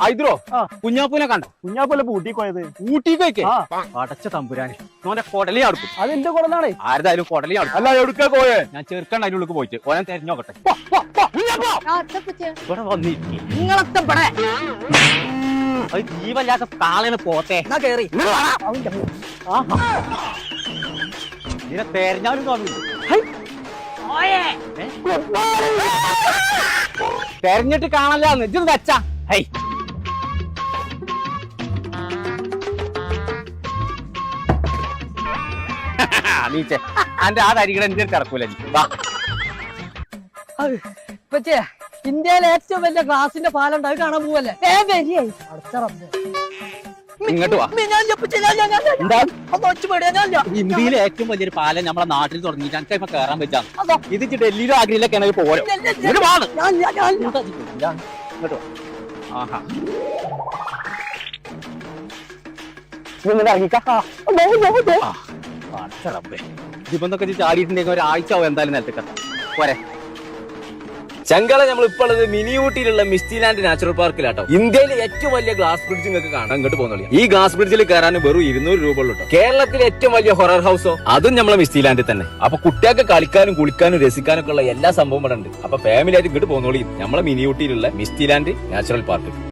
ഹൈദ്രോ. കുഞ്ഞാപ്പൂനെ കണ്ടോ? കുഞ്ഞാപ്പൂല പൂട്ടി പോയത്? ഊട്ടിക്കൊക്കെ? ആ. അടച്ച തമ്പുരാന്. ഓന്റെ കൊടലി അടുക്കും അതെന്റെ കൊടലാണേ? ആരതായാലും കൊടലി അടുക്കും അല്ല എവിടുക്കാ പോയേ? ഞാൻ ചെറുക്കണ്ട അതിനുള്ള ഉള്ളിൽ പോയിട്ട് ഓനെ തെരഞ്ഞോക്കട്ടെ. ഇവിടെ വന്നിരിക്കും. ഇവിടെ. അത് ജീവല്ലാത്ത കാളേനെ പോത്തെ കേറി. ഇതിനെ തെരഞ്ഞാലും തോന്നുന്നു തെരഞ്ഞിട്ട് കാണല്ലാന്ന് ഇജ്ജ് വെച്ചാ. ഹൈ നീച്ചേ അന്റെ ആ തരികട എന്റെ നീ. വാ പറ്റേ ഇന്ത്യയിലെ ഏറ്റവും വലിയ ഗ്ലാസിന്റെ പാലം അത് കാണാൻ പോവല്ലേ വേഗം വരികയായി അടുത്ത റബ്ബേ. ഇങ്ങോട്ട് വാ. ഇന്ത്യയിലെ ഏറ്റവും വലിയൊരു പാലം നമ്മളെ നാട്ടിൽ തുടങ്ങിയിട്ട് എനിക്ക് ഇപ്പൊ കയറാൻ പറ്റാം ഇത് ഡൽഹിയിലോ ആഗ്രയിലൊക്കെ ആണെങ്കിൽ പോരോ. ഇങ്ങോട്ട്. ആഹാ ആ, പടച്ച റബ്ബേ. ഇതിപ്പോ എന്തൊക്കെ ചാടിയിട്ടുണ്ടെങ്കിൽ ഒരാഴ്ച എന്തായാലും നിലത്തേക്ക്. പോരെ. ചങ്കള നമ്മൾ ഇപ്പോൾ ഉള്ളത് മിനി ഊട്ടിയിലുള്ള മിസ്റ്റിലാൻഡ് നാച്ചുറൽ പാർക്കിലാട്ടോ. ഇന്ത്യയിലെ ഏറ്റവും വലിയ ഗ്ലാസ് ബ്രിഡ്ജ് നിങ്ങൾക്ക് കാണാൻ ഇങ്ങോട്ട് പോകുന്നുള്ളൂ ഈ ഗ്ലാസ് ബ്രിഡ്ജിൽ കയറാൻ വെറും ഇരുന്നൂറ് രൂപ ഉള്ളൂ. കേരളത്തിലെ ഏറ്റവും വലിയ ഹൊറർ ഹൗസോ അതും നമ്മളെ മിസ്റ്റിലാൻഡിൽ തന്നെ. അപ്പൊ കുട്ടികൾക്ക് കളിക്കാനും കുളിക്കാനും രസിക്കാനും ഒക്കെ ഉള്ള എല്ലാ സംഭവം ഇവിടെ ഉണ്ട്. അപ്പൊ ഫാമിലി ആയിട്ട് ഇങ്ങോട്ട് പോകുന്നോളി നമ്മളെ മിനി ഊട്ടിയിലുള്ള മിസ്റ്റിലാൻഡ് നാച്ചുറൽ പാർക്ക്.